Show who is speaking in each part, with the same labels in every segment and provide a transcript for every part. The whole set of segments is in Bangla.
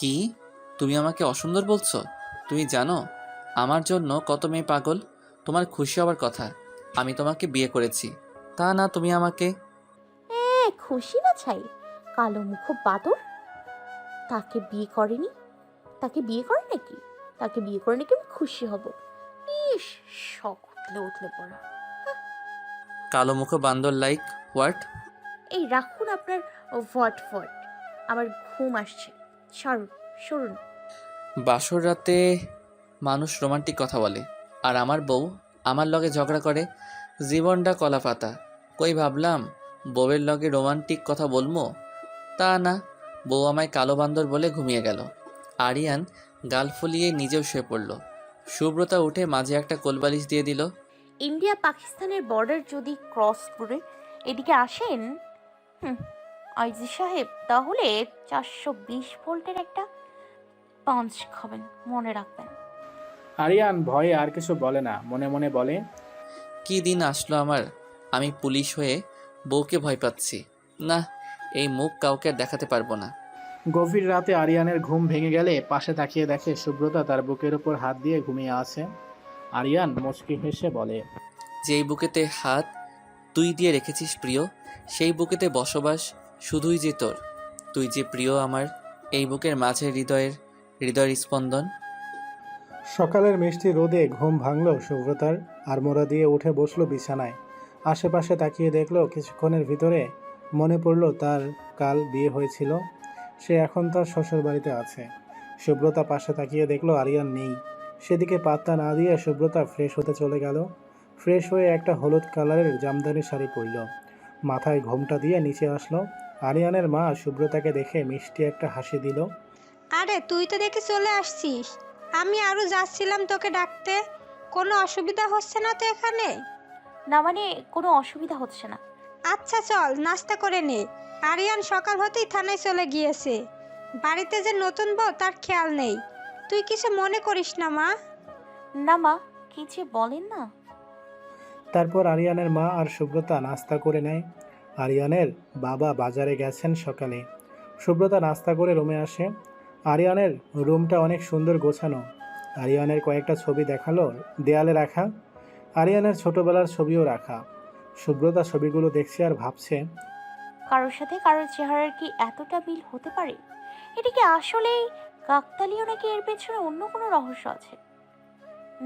Speaker 1: কি? তুমি আমাকে অসুন্দর বলছো? তুমি জানো আমার জন্য কত মেয়ে পাগল? তোমার খুশি হওয়ার কথা আমি তোমাকে বিয়ে করেছি। তা না তুমি আমাকে।
Speaker 2: এ খুশি না ছাই? কালো মুখ বাদর। তাকে বিয়ে করেনি? তাকে বিয়ে করে নাকি? তাকে বিয়ে করে নাকি আমি খুশি হব? ইস শখ উঠলে উঠলে পড়া
Speaker 1: কালো মুখ বান্দর লাইক হোয়াট
Speaker 2: এই রাখুন আপনার ভট ভট আমার ঘুম আসছে। সরুন
Speaker 1: বাসর রাতে মানুষ রোমান্টিক কথা বলে আর আমার বউ আমার লগে ঝগড়া করে জীবনটা কলা পাতা কই ভাবলাম বউয়ের লগে রোমান্টিক কথা বলব তা না বউ আমায় কালো বান্দর বলে ঘুমিয়ে গেল। আরিয়ান গাল ফুলিয়ে নিজেও শুয়ে পড়ল। সুব্রতা উঠে মাঝে একটা কোলবালিশ দিয়ে দিল।
Speaker 2: ইন্ডিয়া পাকিস্তানের বর্ডার যদি ক্রস করে এদিকে আসেন? হুম। আইজি সাহেব তাহলে চারশো বিশ ভোল্টের একটা পাঞ্চ খাবেন মনে রাখবেন।
Speaker 3: আরিয়ান ভয়ে আর কিছু বলে না মনে মনে বলে
Speaker 1: কি দিন আসলো আমার? আমি পুলিশ হয়ে বউকে ভয় পাচ্ছি। না এই মুখ কাউকে আর দেখাতে পারব না।
Speaker 3: গভীর রাতে আরিয়ানের ঘুম ভেঙে গেলে পাশে তাকিয়ে দেখে সুব্রতা তার বুকের উপর হাত দিয়ে ঘুমিয়ে আছে। আরিয়ান মুচকি হেসে বলে
Speaker 1: যেই বুকেতে হাত তুই দিয়ে রেখেছিস প্রিয় সেই বুকেতে বসবাস শুধুই যে তোর, তুই যে প্রিয় আমার, এই বুকের মাঝে হৃদয়ের হৃদয়ের স্পন্দন?
Speaker 3: সকালের মিষ্টি রোদে ঘুম ভাঙল সুব্রতার, আর মোড়া দিয়ে উঠে বসল বিছানায়। আশেপাশে তাকিয়ে দেখল কিছুক্ষণের ভিতরে মনে পড়ল তার কাল বিয়ে হয়েছিল, সে এখন তার শ্বশুর বাড়িতে আছে। সুব্রতা পাশে তাকিয়ে দেখল আরিয়ান নেই। সেদিকে পাত্তা না দিয়ে সুব্রতা ফ্রেশ হতে চলে গেল। ফ্রেশ হয়ে একটা হলুদ কালারের জামদানি শাড়ি পরল। মাথায় ঘোমটা দিয়ে নিচে আসলো। আরিয়ানের মা সুব্রতাকে দেখে মিষ্টি একটা হাসি দিল।
Speaker 4: আরে তুই তো দেখে চলে আসছিস। আমি আরও যাচ্ছিলাম তোকে ডাকতে। কোনো অসুবিধা হচ্ছে না তো এখানে?
Speaker 2: না মানে কোনো অসুবিধা হচ্ছে না।
Speaker 4: আচ্ছা চল নাস্তা করে নে। আরিয়ান সকাল হতেই থানায় চলে গিয়েছে। বাড়িতে যে নতুন বউ তার খেয়াল নেই। তুই কিছু মনে করিস না মা।
Speaker 2: না মা কি যে বলেন না।
Speaker 3: তারপর আরিয়ানের মা আর সুব্রতা নাস্তা করে নেয়। আরিয়ানের বাবা বাজারে গেছেন সকালে। সুব্রতা নাস্তা করে রুমে আসে। আরিয়ানের রুমটা অনেক সুন্দর গোছানো। আরিয়ানের কয়েকটা ছবি দেখাল দেয়ালে রাখা। আরিয়ানের ছোটবেলার ছবিও রাখা। সুব্রতা ছবিগুলো দেখছে আর ভাবছে,
Speaker 2: কারোর সাথে কারোর চেহারার কি এতটা মিল হতে পারে? এটা কি আসলেই কাকতালীয় নাকি এর পেছনে অন্য কোনো রহস্য আছে?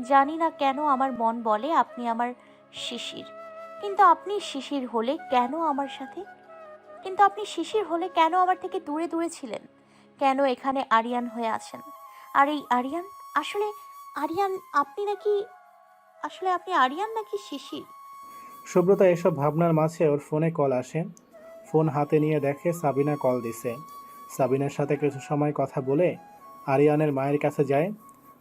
Speaker 2: জানি না কেন আমার মন বলে আপনি আমার শিশির। কিন্তু আপনি শিশির হলে কেন আমার সাথে? কিন্তু আপনি শিশির হলে কেন আমার থেকে দূরে দূরে ছিলেন? কেন এখানে আরিয়ান হয়ে আছেন? আর এই আরিয়ান, আসলে আরিয়ান, আপনি নাকি, আসলে আপনি আরিয়ান নাকি শিশির?
Speaker 3: সুব্রতা, এসব ভাবনার মাঝে ওর ফোনে কল আসে। ফোন হাতে নিয়ে দেখে সাবিনা কল দিছে। সাবিনার সাথে কিছু সময় কথা বলে আরিয়ানের মায়ের কাছে যায়।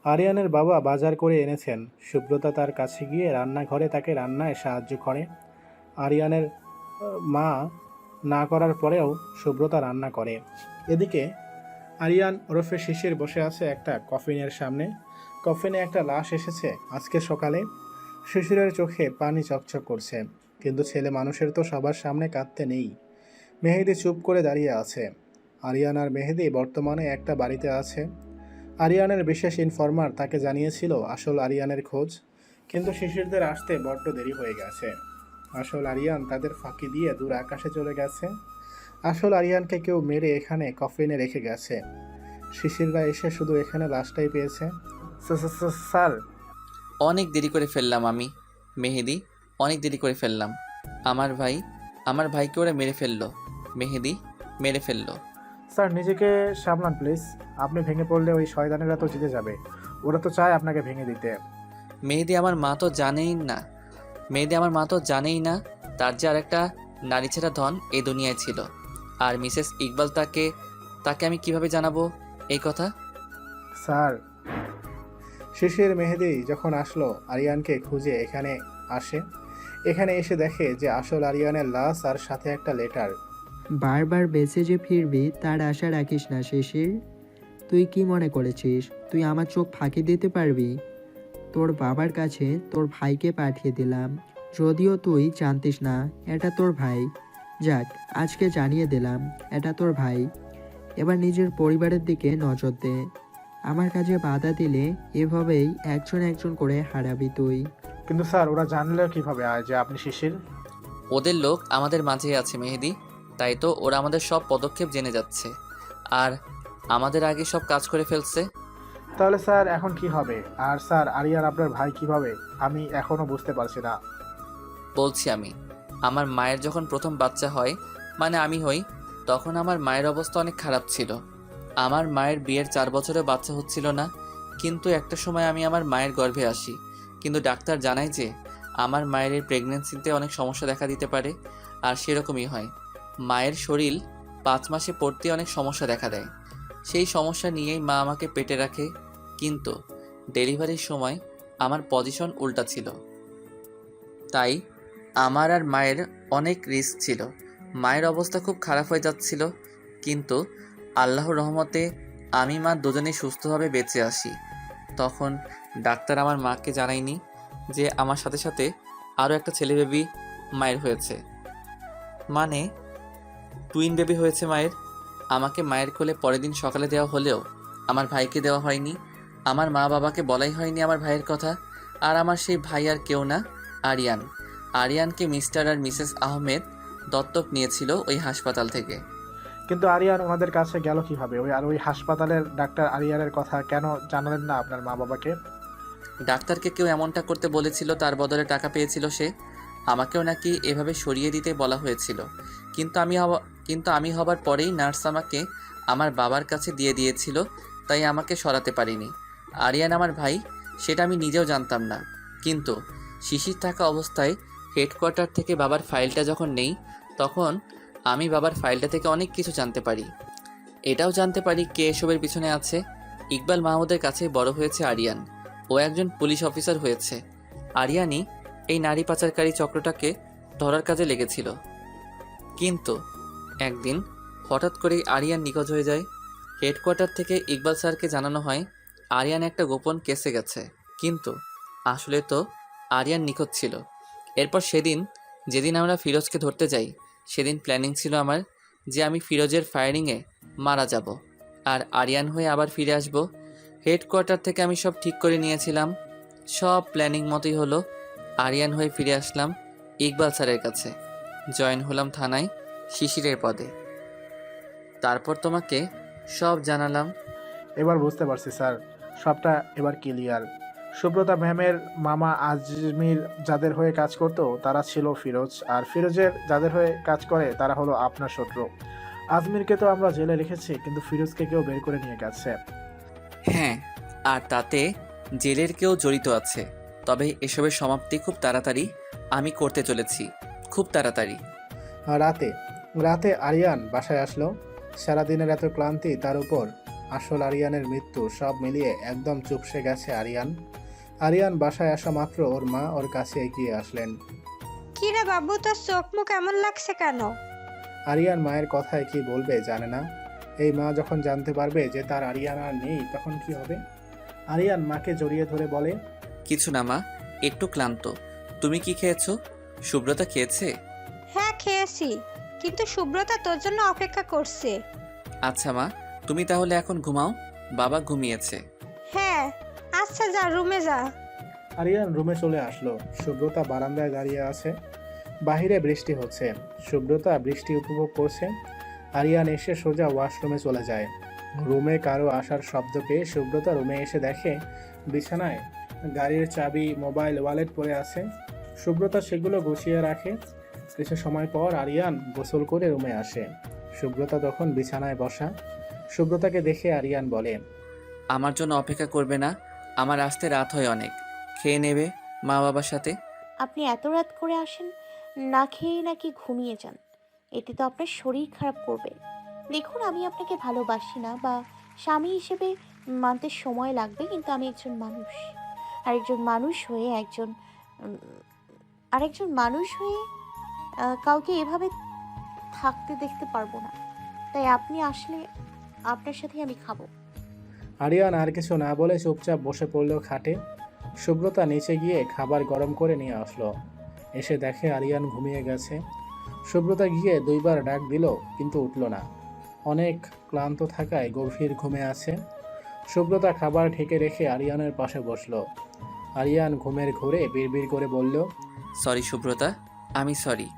Speaker 3: আরিয়ানের বাবা বাজার করে এনেছেন। সুব্রতা তার কাছে গিয়ে রান্নাঘরে তাকে রান্নায় সাহায্য করে। আরিয়ানের মা না করার পরেও সুব্রতা রান্না করে। এদিকে আরিয়ান ওরফে শিশির বসে আছে একটা কফিনের সামনে। কফিনে একটা লাশ এসেছে আজকে সকালে। শিশিরের চোখে পানি চকচক করছে, কিন্তু ছেলে মানুষের তো সবার সামনে কাঁদতে নেই। মেহেদি চুপ করে দাঁড়িয়ে আছে। আরিয়ান আর মেহেদি বর্তমানে একটা বাড়িতে আছে। আরিয়ানের বিশেষ ইনফরমার তাকে জানিয়েছিল আসল আরিয়ানের খোঁজ কিন্তু শিশিরদের আসতে বড্ড দেরি হয়ে গেছে। আসল আরিয়ান তাদের ফাঁকি দিয়ে দূর আকাশে চলে গেছে। আসল আরিয়ানকে কেউ মেরে এখানে কফিনে রেখে গেছে। শিশিররা এসে শুধু এখানে লাশটাই পেয়েছে। স্যার।
Speaker 1: অনেক দেরি করে ফেললাম আমি মেহেদি অনেক দেরি করে ফেললাম। আমার ভাই আমার ভাইকে ওরা মেরে ফেলল। মেহেদি মেরে ফেলল।
Speaker 3: স্যার নিজেকে সামলান প্লিজ। আপনি ভেঙে পড়লে ওই শয়তানেরা তো জিতে যাবে। ওরা তো চায় আপনাকে ভেঙে দিতে।
Speaker 1: মেহেদি আমার মা তো জানেই না। মেহেদি আমার মা তো জানেই না তার যে আর একটা নারী ছেঁড়া ধন এ দুনিয়ায় ছিল। আর মিসেস ইকবাল তাকে তাকে আমি কীভাবে জানাব এই কথা?
Speaker 3: স্যার শিশির মেহেদি যখন আসলো আরিয়ানকে খুঁজে এখানে আসে। এখানে এসে দেখে যে আসল আরিয়ানের লাশ আর সাথে একটা লেটার।
Speaker 5: বারবার বেঁচে যে ফিরবি তার আশা রাখিস না শিশির তুই কি মনে করেছিস? তুই আমার চোখ ফাঁকি দিতে পারবি? তোর বাবার কাছে তোর ভাইকে পাঠিয়ে দিলাম। যদিও তুই জানতিস না এটা তোর ভাই। যাক আজকে জানিয়ে দিলাম এটা তোর ভাই। এবার নিজের পরিবারের দিকে নজর দে। আমার কাজে বাধা দিলে এভাবেই একজন একজন করে হারাবি তুই।
Speaker 3: কিন্তু স্যার ওরা জানলে কীভাবে আয় যে আপনি শিশির?
Speaker 1: ওদের লোক আমাদের মাঝেই আছে মেহেদি। তাই তো ওরা আমাদের সব পদক্ষেপ জেনে যাচ্ছে। আর আমাদের আগে সব কাজ করে ফেলছে।
Speaker 3: তাহলে স্যার এখন কি হবে? আর স্যার আরিয়ার আপনার ভাই কীভাবে? আমি এখনও বুঝতে পারছি না।
Speaker 1: বলছি আমি আমার মায়ের যখন প্রথম বাচ্চা হয় মানে আমি হই তখন আমার মায়ের অবস্থা অনেক খারাপ ছিল। আমার মায়ের বিয়ের চার বছরে বাচ্চা হচ্ছিল না কিন্তু একটা সময় আমি আমার মায়ের গর্ভে আসি। কিন্তু ডাক্তার জানায় যে আমার মায়ের এই প্রেগনেন্সিতে অনেক সমস্যা দেখা দিতে পারে আর সেরকমই হয়। মায়ের শরীর পাঁচ মাসে পড়তে অনেক সমস্যা দেখা দেয়। সেই সমস্যা নিয়েই মা আমাকে পেটে রাখে, কিন্তু ডেলিভারির সময় আমার পজিশন উল্টা ছিল। তাই আমার আর মায়ের অনেক রিস্ক ছিল। মায়ের অবস্থা খুব খারাপ হয়ে যাচ্ছিল, কিন্তু আল্লাহর রহমতে আমি মা দুজনেই সুস্থভাবে বেঁচে আসি। তখন ডাক্তার আমার মাকে জানায়নি যে আমার সাথে সাথে আরও একটা ছেলে বেবি মায়ের হয়েছে। মানে টুইন বেবি হয়েছে মায়ের। আমাকে মায়ের কোলে পরের দিন সকালে দেওয়া হলেও আমার ভাইকে দেওয়া হয়নি। আমার মা বাবাকে বলাই হয়নি আমার ভাইয়ের কথা। আর আমার সেই ভাই আর কেউ না আরিয়ান। আরিয়ানকে মিস্টার আর মিসেস আহমেদ দত্তক নিয়েছিল ওই হাসপাতাল থেকে।
Speaker 3: কিন্তু আরিয়ান ওনাদের কাছে গেল কীভাবে? ওই আর ওই হাসপাতালের ডাক্তার আরিয়ানের কথা কেন জানালেন না আপনার মা বাবাকে?
Speaker 1: ডাক্তারকে কেউ এমনটা করতে বলেছিল তার বদলে টাকা পেয়েছিল সে। আমাকেও নাকি এভাবে সরিয়ে দিতে বলা হয়েছিল। কিন্তু আমি কিন্তু আমি হবার পরেই নার্স আমাকে আমার বাবার কাছে দিয়ে দিয়েছিল, তাই আমাকে সরাতে পারিনি। আরিয়ান আমার ভাই, সেটা আমি নিজেও জানতাম না। কিন্তু শিশির থাকা অবস্থায় হেডকোয়ার্টার থেকে বাবার ফাইলটা যখন নেই, তখন আমি বাবার ফাইলটা থেকে অনেক কিছু জানতে পারি। এটাও জানতে পারি কে এসবের পিছনে আছে। ইকবাল মাহমুদের কাছে বড় হয়েছে আরিয়ান। ও একজন পুলিশ অফিসার হয়েছে। আরিয়ানই এই নারী পাচারকারী চক্রটাকে ধরার কাজে লেগেছিল। কিন্তু একদিন হঠাৎ করেই আরিয়ান নিখোঁজ হয়ে যায়। হেডকোয়ার্টার থেকে ইকবাল স্যারকে জানানো হয়, আরিয়ান একটা গোপন কেসে গেছে। কিন্তু আসলে তো আরিয়ান নিখোঁজ ছিল। এরপর সেদিন, যেদিন আমরা ফিরোজকে ধরতে যাই, সেদিন প্ল্যানিং ছিল আমার যে আমি ফিরোজের ফায়ারিংয়ে মারা যাব আর আরিয়ান হয়ে আবার ফিরে আসব। হেডকোয়ার্টার থেকে আমি সব ঠিক করে নিয়েছিলাম। সব প্ল্যানিং মতোই হলো, আরিয়ান হয়ে ফিরে আসলাম ইকবাল স্যারের কাছে। জয়েন হলাম থানায় শিশিরের পদে। তারপর তোমাকে সব জানালাম।
Speaker 3: এবার বুঝতে পারছি স্যার। সবটা এবার ক্লিয়ার সুব্রতা ম্যামের মামা আজমির যাদের হয়ে কাজ করতো তারা ছিল ফিরোজ। আর ফিরোজের যাদের হয়ে কাজ করে তারা হলো আপনার শত্রু। আজমিরকে তো আমরা জেলে রেখেছি কিন্তু ফিরোজকে কেউ বের করে নিয়ে গেছে।
Speaker 1: হ্যাঁ আর তাতে জেলের কেউ জড়িত আছে। তবে এসবের সমাপ্তি খুব তাড়াতাড়ি আমি করতে চলেছি। খুব তাড়াতাড়ি।
Speaker 3: রাতে রাতে আরিয়ান বাসায় আসলো। সারাদিনের এত ক্লান্তি তার উপর আসল আরিয়ানের মৃত্যু সব মিলিয়ে একদম চুপসে গেছে আরিয়ান। আরিয়ান বাসায় আসা মাত্র ওর মা ওর কাছে এগিয়ে আসলেন।
Speaker 4: কি রে বাবু তোর চোখ মুখ এমন লাগছে কেন?
Speaker 3: আরিয়ান মায়ের কথায় কি বলবে জানে না। এই মা যখন জানতে পারবে যে তার আরিয়ান আর নেই তখন কি হবে? আরিয়ান মাকে জড়িয়ে ধরে বলে
Speaker 1: কিছু না মা একটু ক্লান্ত। তুমি কি খেয়েছো? সুব্রতা খেয়েছে?
Speaker 4: হ্যাঁ খেয়েছি। কিন্তু সুব্রতা তোর জন্য অপেক্ষা করছে।
Speaker 1: আচ্ছা মা তুমি তাহলে এখন ঘুমাও। বাবা ঘুমিয়েছে।
Speaker 4: হ্যাঁ আচ্ছা যা রুমে যা।
Speaker 3: আরিয়ান রুমে চলে আসলো। সুব্রতা বারান্দায় দাঁড়িয়ে আছে। বাহিরে বৃষ্টি হচ্ছে। সুব্রতা বৃষ্টি উপভোগ করছে। আরিয়ান এসে সোজা ওয়াশরুমে চলে যায়। রুমে কারও আসার শব্দ পেয়ে সুব্রতা রুমে এসে দেখে বিছানায় গাড়ির চাবি মোবাইল ওয়ালেট পড়ে আছে। সুব্রতা সেগুলো গুছিয়ে রাখে। কিছু সময় পর আরিয়ান গোসল করে রুমে আসে। সুব্রতা তখন বিছানায় বসা। সুব্রতাকে দেখে আরিয়ান বলে
Speaker 1: আমার জন্য অপেক্ষা করবে না। আমার আসতে রাত হয় অনেক। খেয়ে নেবে মা বাবার সাথে?
Speaker 2: আপনি এত রাত করে আসেন না খেয়ে নাকি ঘুমিয়ে যান। এতে তো আপনার শরীর খারাপ করবে। দেখুন আমি আপনাকে ভালোবাসি না বা স্বামী হিসেবে মানতে সময় লাগবে কিন্তু আমি একজন মানুষ। আর একজন মানুষ হয়ে একজন আরেকজন মানুষ হয়ে কাউকে এভাবে থাকতে দেখতে পারব না। তাই আপনি আসলে আপনার সাথে আমি খাব।
Speaker 3: আরিয়ান আর কিছু না বলে চুপচাপ বসে পড়ল খাটে। সুব্রতা নিচে গিয়ে খাবার গরম করে নিয়ে আসলো। এসে দেখে আরিয়ান ঘুমিয়ে গেছে। সুব্রতা গিয়ে দুইবার ডাক দিল, কিন্তু উঠল না। অনেক ক্লান্ত থাকায় গভীর ঘুমে আছে। সুব্রতা খাবার ঢেকে রেখে আরিয়ানের পাশে বসল। আরিয়ান ঘুমের ঘোরে বিড়বিড় করে বলল
Speaker 1: সরি সুব্রতা। আমি সরি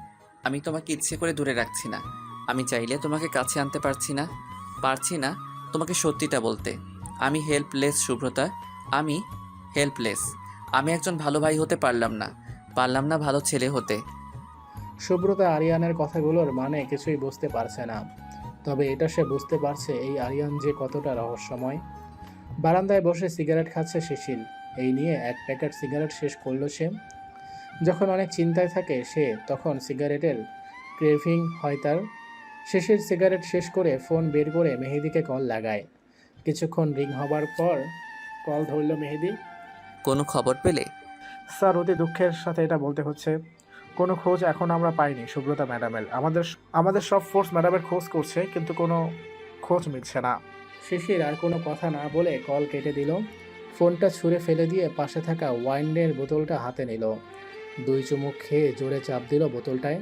Speaker 1: আমি তোমাকে ইচ্ছে করে দূরে রাখছি না। আমি চাইলে তোমাকে কাছে আনতে পারছি না। পারছি না তোমাকে সত্যিটা বলতে। আমি হেল্পলেস শুভ্রতা আমি হেল্পলেস আমি একজন ভালো ভাই হতে পারলাম না। পারলাম না ভালো ছেলে হতে।
Speaker 3: সুব্রতা আরিয়ানের কথাগুলোর মানে কিছুই বুঝতে পারছে না। তবে এটা সে বুঝতে পারছে এই আরিয়ান যে কতটা রহস্যময়। বারান্দায় বসে সিগারেট খাচ্ছে শিশিল এই নিয়ে এক প্যাকেট সিগারেট শেষ করল সে। যখন অনেক চিন্তায় থাকে সে তখন সিগারেটের ক্রেভিং হয় তার। শিশির সিগারেট শেষ করে ফোন বের করে মেহেদিকে কল লাগায়। কিছুক্ষণ রিং হবার পর কল ধরল মেহেদি।
Speaker 1: কোনো খবর পেলে?
Speaker 3: স্যার অতি দুঃখের সাথে এটা বলতে হচ্ছে। কোনো খোঁজ এখন আমরা পাইনি সুব্রতা ম্যাডামের। আমাদের আমাদের সব ফোর্স ম্যাডামের খোঁজ করছে কিন্তু কোনো খোঁজ মিলছে না। শিশির আর কোনো কথা না বলে কল কেটে দিল। ফোনটা ছুঁড়ে ফেলে দিয়ে পাশে থাকা ওয়াইনের বোতলটা হাতে নিল। দুই চুমুক খেয়ে জোরে চাপ দিল বোতলটায়।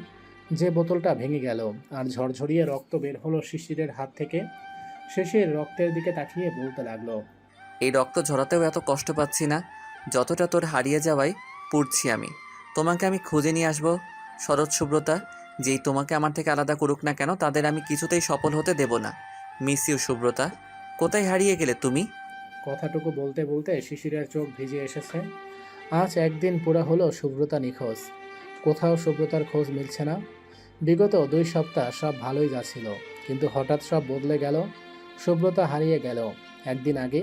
Speaker 3: যে বোতলটা ভেঙে গেল আর ঝরঝরিয়ে রক্ত বের হলো শিশিরের হাত থেকে শিশির রক্তের দিকে তাকিয়ে বলতে লাগল
Speaker 1: এই রক্ত ঝরাতেও এত কষ্ট পাচ্ছি না। যতটা তোর হারিয়ে যাওয়ায় পুড়ছি আমি। তোমাকে আমি খুঁজে নিয়ে আসব শরৎ সুব্রতা। যেই তোমাকে আমার থেকে আলাদা করুক না কেন তাদের আমি কিছুতেই সফল হতে দেব না। Miss you Subrata. কোথায় হারিয়ে গেলে তুমি?
Speaker 3: কথাটুকু বলতে বলতে শিশিরের চোখ ভিজে এসেছে। আজ একদিন পুরা হলো সুব্রতা নিখোঁজ। কোথাও সুব্রতার খোঁজ মিলছে না। বিগত দুই সপ্তাহ সব ভালোই যাচ্ছিল, কিন্তু হঠাৎ সব বদলে গেল, সুব্রতা হারিয়ে গেল। একদিন আগে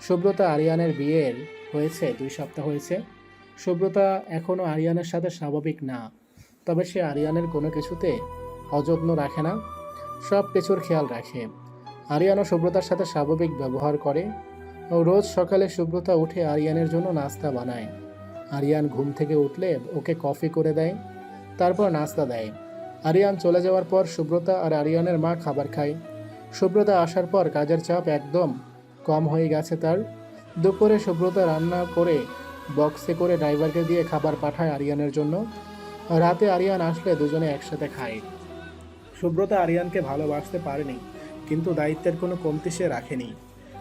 Speaker 3: সুব্রতা আরিয়ানের বিয়ের হয়েছে, দুই সপ্তাহ হয়েছে। সুব্রতা এখনও আরিয়ানের সাথে স্বাভাবিক না, তবে সে আরিয়ানের কোনো কিছুতে অযত্ন রাখে না, সব কিছুর খেয়াল রাখে। আরিয়ানও সুব্রতার সাথে স্বাভাবিক ব্যবহার করে ও রোজ সকালে সুব্রতা উঠে আরিয়ানের জন্য নাস্তা বানায়। আরিয়ান ঘুম থেকে উঠলে ওকে কফি করে দেয়, তারপর নাস্তা দেয়। আরিয়ান চলে যাওয়ার পর সুব্রতা আর আরিয়ানের মা খাবার খায়। সুব্রতা আসার পর কাজের চাপ একদম কম হয়ে গেছে তার। দুপুরে সুব্রতা রান্না করে বক্সে করে ড্রাইভারকে দিয়ে খাবার পাঠায় আরিয়ানের জন্য। রাতে আরিয়ান আসলে দুজনে একসাথে খায়। সুব্রতা আরিয়ানকে ভালোবাসতে পারেনি, কিন্তু দায়িত্বের কোনো কমতি সে রাখেনি।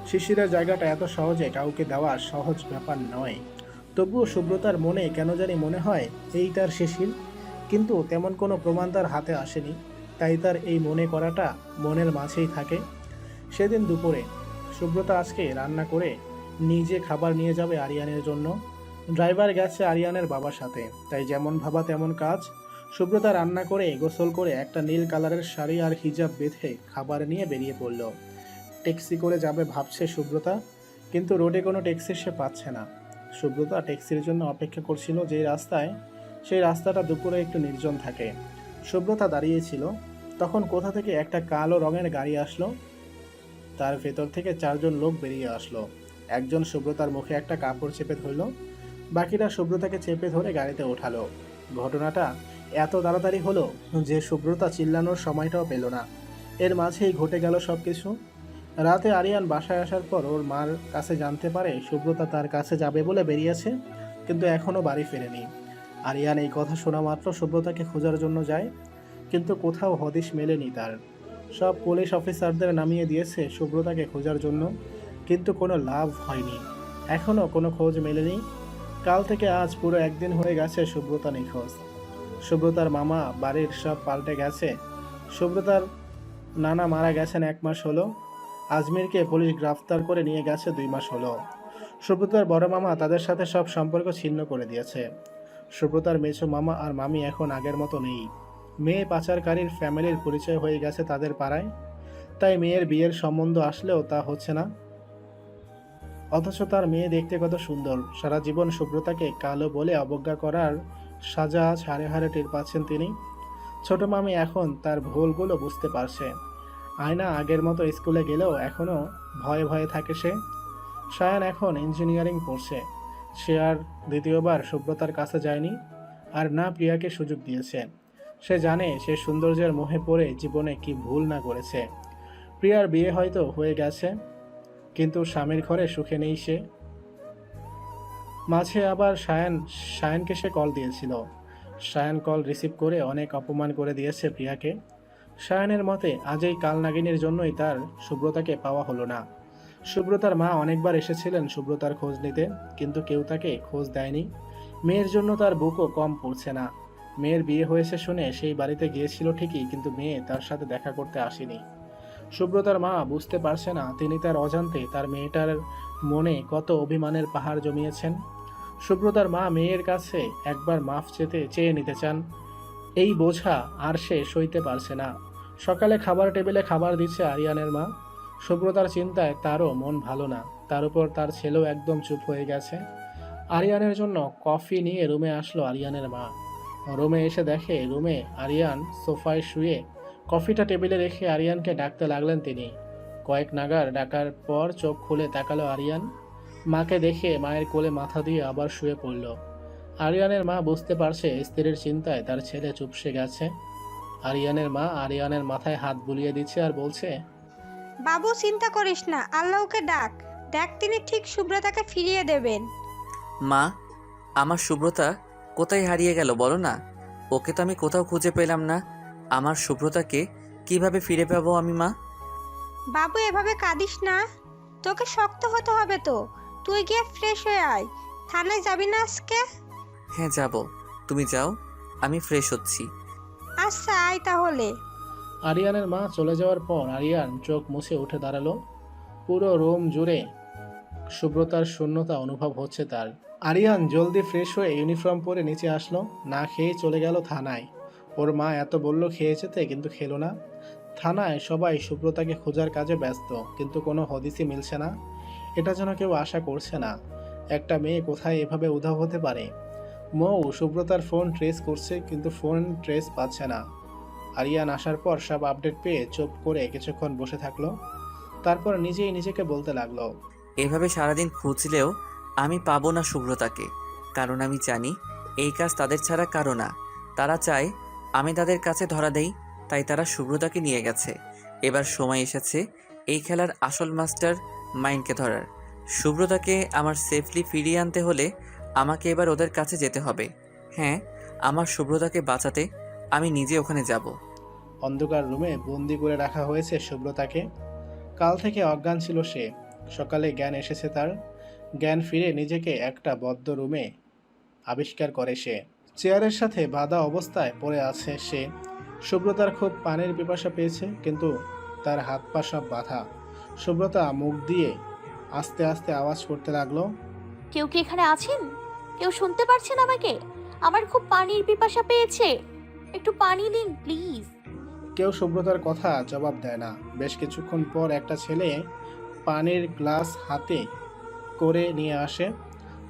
Speaker 3: শিশিরের জায়গাটা এত সহজে কাউকে দেওয়া সহজ ব্যাপার নয়। তবুও সুব্রতার মনে কেন জানি মনে হয়, এই তার শিশির। কিন্তু তেমন কোনো প্রমাণ তার হাতে আসেনি, তাই তার এই মনে করাটা মনের মাঝেই থাকে। সেদিন দুপুরে সুব্রতা আজকে রান্না করে নিজে খাবার নিয়ে যাবে আরিয়ানের জন্য। ড্রাইভার গেছে আরিয়ানের বাবার সাথে, তাই যেমন ভাবা তেমন কাজ। সুব্রতা রান্না করে গোসল করে একটা নীল কালারের শাড়ি আর হিজাব বেঁধে খাবার নিয়ে বেরিয়ে পড়ল। ট্যাক্সি করে যাবে ভাবছে সুব্রতা, কিন্তু রোডে কোনো ট্যাক্সি সে পাচ্ছে না। সুব্রতা ট্যাক্সির জন্য অপেক্ষা করছিল যে রাস্তায়, সেই রাস্তাটা দুপুরে একটু নির্জন থাকে। সুব্রতা দাঁড়িয়েছিল। তখন কোথা থেকে একটা কালো রঙের গাড়ি আসলো, তার ভেতর থেকে চারজন লোক বেরিয়ে আসলো। একজন সুব্রতার মুখে একটা কাপড় চেপে ধরলো, বাকিরা সুব্রতাকে চেপে ধরে গাড়িতে ওঠালো। ঘটনাটা এত তাড়াতাড়ি হলো যে সুব্রতা চিল্লানোর সময়টাও পেল না। এর মাঝেই ঘটে গেল সব কিছু রাতে আরিয়ান বাসায় আসার পর ওর মার কাছে জানতে পারে সুব্রতা তার কাছে যাবে বলে বেরিয়েছে, কিন্তু এখনও বাড়ি ফেরেনি। আরিয়ান এই কথা শোনা মাত্র সুব্রতাকে খোঁজার জন্য যায়, কিন্তু কোথাও হদিশ মেলেনি তার। সব পুলিশ অফিসারদের নামিয়ে দিয়েছে সুব্রতাকে খোঁজার জন্য, কিন্তু কোনো লাভ হয়নি। এখনও কোনো খোঁজ মেলেনি। কাল থেকে আজ পুরো একদিন হয়ে গেছে সুব্রতা নিখোঁজ। সুব্রতার মামা বাড়ির সব পাল্টে গেছে। সুব্রতার নানা মারা গেছেন এক মাস হলো। আজমিরকে পুলিশ গ্রেফতার করে নিয়ে গেছে দুই মাস হলো। সুব্রতার বড় মামা তাদের সাথে সব সম্পর্ক ছিন্ন করে দিয়েছে। সুব্রতার মেছো মামা আর মামি এখন আগের মতো নেই। মেয়ে পাচারকারীর ফ্যামিলির পরিচয় হয়ে গেছে তাদের পাড়ায়। তাই মেয়ের বিয়ের সম্বন্ধ আসলেও তা হচ্ছে না। অথচ তার মেয়ে দেখতে কত সুন্দর। সারা জীবন সুব্রতাকে কালো বলে অবজ্ঞা করার সাজা আজ হারে হারে টের পাচ্ছেন তিনি। ছোট মামি এখন তার ভুলগুলো বুঝতে পারছে। আয়না আগের মতো স্কুলে গেলেও এখনও ভয়ে ভয়ে থাকে সে। সায়ান এখন ইঞ্জিনিয়ারিং পড়ছে। সে আর দ্বিতীয়বার সুব্রতার কাছে যায়নি আর না প্রিয়াকে সুযোগ দিয়েছে। সে জানে সে সৌন্দর্যের মোহে পড়ে জীবনে কি ভুল না করেছে। প্রিয়ার বিয়ে হয়তো হয়ে গেছে, কিন্তু স্বামীর ঘরে সুখে নেই সে। মাঝে আবার সায়ান, সায়ানকে সে কল দিয়েছিল। সায়ান কল রিসিভ করে অনেক অপমান করে দিয়েছে প্রিয়াকে। সায়নের মতে আজ এই কালনাগিনীর জন্যই তার সুব্রতাকে পাওয়া হলো না। সুব্রতার মা অনেকবার এসেছিলেন সুব্রতার খোঁজ নিতে, কিন্তু কেউ তাকে খোঁজ দেয়নি। মেয়ের জন্য তার বুকও কম পড়ছে না। মেয়ের বিয়ে হয়েছে শুনে সেই বাড়িতে গিয়েছিল ঠিকই, কিন্তু মেয়ে তার সাথে দেখা করতে আসেনি। সুব্রতার মা বুঝতে পারছে না, তিনি তার অজান্তে তার মেয়েটার মনে কত অভিমানের পাহাড় জমিয়েছেন। সুব্রতার মা মেয়ের কাছে একবার মাফ চেতে চেয়ে নিতে চান। এই বোঝা আর সে সইতে পারছে না। সকালে খাবার টেবিলে খাবার দিচ্ছে আরিয়ানের মা। সুব্রতার চিন্তায় তারও মন ভালো না। তার উপর তার ছেলেও একদম চুপ হয়ে গেছে। আরিয়ানের জন্য কফি নিয়ে রুমে আসলো আরিয়ানের মা। রুমে এসে দেখে রুমে আরিয়ান সোফায় শুয়ে কফিটা টেবিলে রেখে আরিয়ানকে ডাকতে লাগলেন তিনি। কয়েক নাগার ডাকার পর চোখ খুলে তাকালো আরিয়ান। মাকে দেখে মায়ের কোলে মাথা দিয়ে আবার শুয়ে পড়ল। আরিয়ানের মা বুঝতে পারছে স্ত্রীর চিন্তায় তার ছেলে চুপসে গেছে। আরিয়ানের মা আরিয়ানের মাথায় হাত বুলিয়ে দিচ্ছে আর বলছে
Speaker 4: বাবু চিন্তা করিস না আল্লাহকে ডাক। দেখ তিনি ঠিক সুব্রতাকে ফিরিয়ে দেবেন।
Speaker 1: মা আমার শুভ্রতা কোথায় হারিয়ে গেল বলো না? ওকে তো আমি কোথাও খুঁজে পেলাম না। আমার শুভ্রতাকে কীভাবে ফিরে পাবো আমি মা?
Speaker 4: বাবু এভাবে কাঁদিস না। তোকে শক্ত হতে হবে তো। তুই গিয়ে ফ্রেশ হয়ে আয়। থানায় যাবি না আজকে?
Speaker 1: হ্যাঁ যাব। তুমি যাও আমি ফ্রেশ হচ্ছি।
Speaker 4: আচ্ছা আয় তাহলে।
Speaker 3: আরিয়ানের মা চলে যাওয়ার পর আরিয়ান চোখ মুছে উঠে দাঁড়াল। পুরো রোম জুড়ে শুভ্রতার শূন্যতা অনুভব হচ্ছে তার। আরিয়ান জলদি ফ্রেশ হয়ে ইউনিফর্ম পরে নিচে আসলো, না খেয়ে চলে গেল থানায়। ওর মা এত বলল খেয়ে যেতে, কিন্তু খেলো না। থানায় সবাই সুব্রতাকে খোঁজার কাজে ব্যস্ত, কিন্তু কোনো হদিসই মিলছে না। এটা যেন কেউ আশা করছে না। একটা মেয়ে কোথায় এভাবে উধাও হতে পারে? মৌ সুব্রতার ফোন ট্রেস করছে কিন্তু ফোন ট্রেস পাচ্ছে না। আরিয়ান আসার পর সব আপডেট পেয়ে চুপ করে কিছুক্ষণ বসে থাকল। তারপর নিজেই নিজেকে বলতে লাগল,
Speaker 1: এভাবে সারাদিন খুঁজলেও আমি পাবো না শুভ্রতাকে কারণ আমি জানি এই কাজ তাদের ছাড়া কারও না। তারা চায় আমি তাদের কাছে ধরা দেই, তাই তারা শুভ্রতাকে নিয়ে গেছে। এবার সময় এসেছে এই খেলার আসল মাস্টার মাইন্ডকে ধরার। শুভ্রতাকে আমার সেফলি ফিরিয়ে আনতে হলে আমাকে এবার ওদের কাছে যেতে হবে। হ্যাঁ আমার শুভ্রতাকে বাঁচাতে আমি নিজে ওখানে যাব।
Speaker 3: অন্ধকার রুমে বন্দি করে রাখা হয়েছে সুব্রতাকে। কাল থেকে অজ্ঞান ছিল সে। সকালে জ্ঞান এসেছে তার। জ্ঞান ফিরে নিজেকে একটা বদ্ধ রুমে আবিষ্কার করে সে। চেয়ারের সাথে বাধা অবস্থায় পড়ে আছে সে। সুব্রতার খুব পানির পিপাসা পেয়েছে কিন্তু তার হাত পা সব বাধা। সুব্রতা মুখ দিয়ে আস্তে আস্তে আওয়াজ করতে লাগল
Speaker 2: কেউ কি এখানে আছেন? কেউ শুনতে পারছেন আমাকে? আমার খুব পানির পিপাসা পেয়েছে। একটু পানি দিন প্লিজ।
Speaker 3: কেউ সুব্রতার কথা জবাব দেয় না। বেশ কিছুক্ষণ পর একটা ছেলে পানির গ্লাস হাতে করে নিয়ে আসে।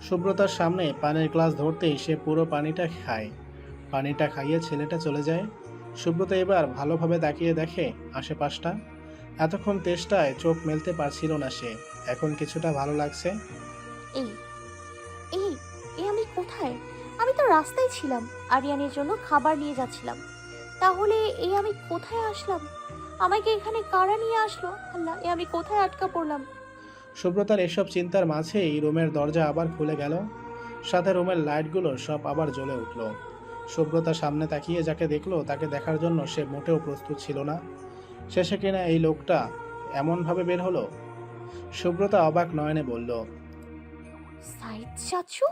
Speaker 3: সুব্রতার সামনে পানির গ্লাস ধরতেই সে পুরো পানিটা খায়। পানিটা খাইয়ে ছেলেটা চলে যায়। সুব্রতা এবার ভালোভাবে তাকিয়ে দেখে আশেপাশটা। এতক্ষণ তেষ্টায় চোখ মেলতে পারছিল না সে। এখন কিছুটা ভালো লাগছে।
Speaker 2: এই কোথায়? আমি তো রাস্তায় ছিলাম আরিয়ানের জন্য খাবার নিয়ে যাচ্ছিলাম। তাহলে এই আমি কোথায় আসলাম? আমাকে এখানে কারা নিয়ে আসলো? আল্লাহ এ আমি কোথায় আটকা পড়লাম?
Speaker 3: সুব্রতার এসব চিন্তার মাঝেই রুমের দরজা আবার খুলে গেল। সাথে রুমের লাইটগুলো সব আবার জ্বলে উঠল। সুব্রতা সামনে তাকিয়ে যাকে দেখল তাকে দেখার জন্য সে মোটেও প্রস্তুত ছিল না। শেষে কিনা এই লোকটা এমনভাবে বের হলো? সুব্রতা অবাক নয়নে বলল
Speaker 2: সাইদ চাচু?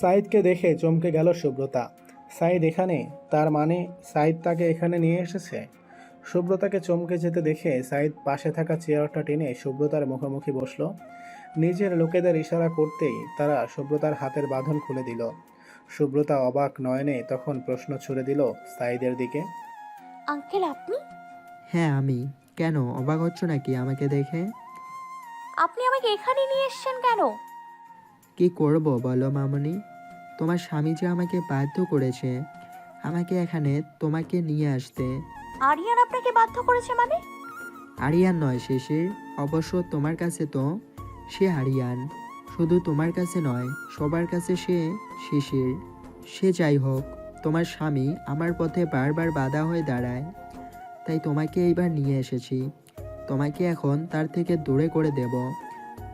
Speaker 3: সাইদকে দেখে চমকে গেল সুব্রতা। সাইদ এখানে? তার মানে সাইদ তাকে এখানে নিয়ে এসেছে? সুব্রতাকে চমকে যেতে দেখে সাইদ পাশে থাকা চেয়ারটা টেনে সুব্রতার মুখোমুখি বসল। নিজের লোকেদের ইশারা করতেই তারা সুব্রতার হাতের বাঁধন খুলে দিল। সুব্রতা অবাক নয়নে তখন প্রশ্ন ছুড়ে দিল সাইদের দিকে।
Speaker 2: আঙ্কেল আপনি?
Speaker 5: হ্যাঁ আমি। কেন অবাক হচ্ছ নাকি আমাকে দেখে?
Speaker 2: আপনি আমাকে এখানে নিয়ে এসেছেন কেন?
Speaker 5: কি করব বলো মামনি? তোমার স্বামী যে আমাকে বাধ্য করেছে আমাকে এখানে তোমাকে নিয়ে আসতে।
Speaker 2: আরিয়ান আপনাকে বাধ্য করেছে মানে?
Speaker 5: আরিয়ান নয় শিশির অবশ্য তোমার কাছে তো সে আরিয়ান। শুধু তোমার কাছে নয় সবার কাছে সে শিশির সে যাই হোক তোমার স্বামী আমার পথে বারবার বাধা হয়ে দাঁড়ায়। তাই তোমাকে এইবার নিয়ে এসেছি। তোমাকে এখন তার থেকে দূরে করে দেব।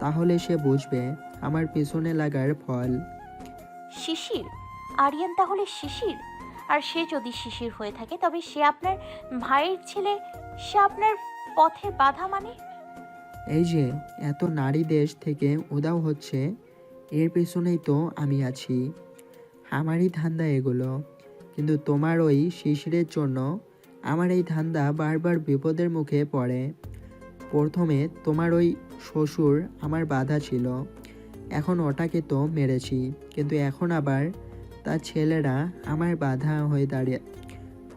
Speaker 5: তাহলে সে বুঝবে আমার পেছনে লাগার ফল।
Speaker 2: শিশির? আরিয়ান তাহলে শিশির? আর সে যদি শিশির হয়ে থাকে তবে সে আপনার ভাইয়ের ছেলে সে আপনার পথের বাধা মানে?
Speaker 5: এই যে এত নারী দেশ থেকে উদাও হচ্ছে এর পেছনেই তো আমি আছি। আমারই ধান্দা এগুলো। কিন্তু তোমার ওই শিশিরের জন্য আমার এই ধান্দা বারবার বিপদের মুখে পড়ে। প্রথমে তোমার ওই শ্বশুর আমার বাধা ছিল। এখন ওটাকে তো মেরেছি। কিন্তু এখন আবার তার ছেলেরা আমার বাধা হয়ে দাঁড়িয়ে,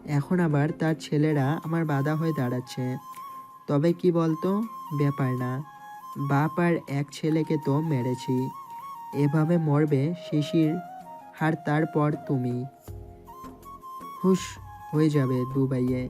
Speaker 5: এখন আবার তার ছেলেরা আমার বাধা হয়ে দাঁড়াচ্ছে। তবে কি বলতো? ব্যাপার না। বাপ আর এক ছেলেকে তো মেরেছি। এভাবে মরবে শিশির আর তারপর তুমি। হুশ, হয়ে যাবে দুবাইয়ে।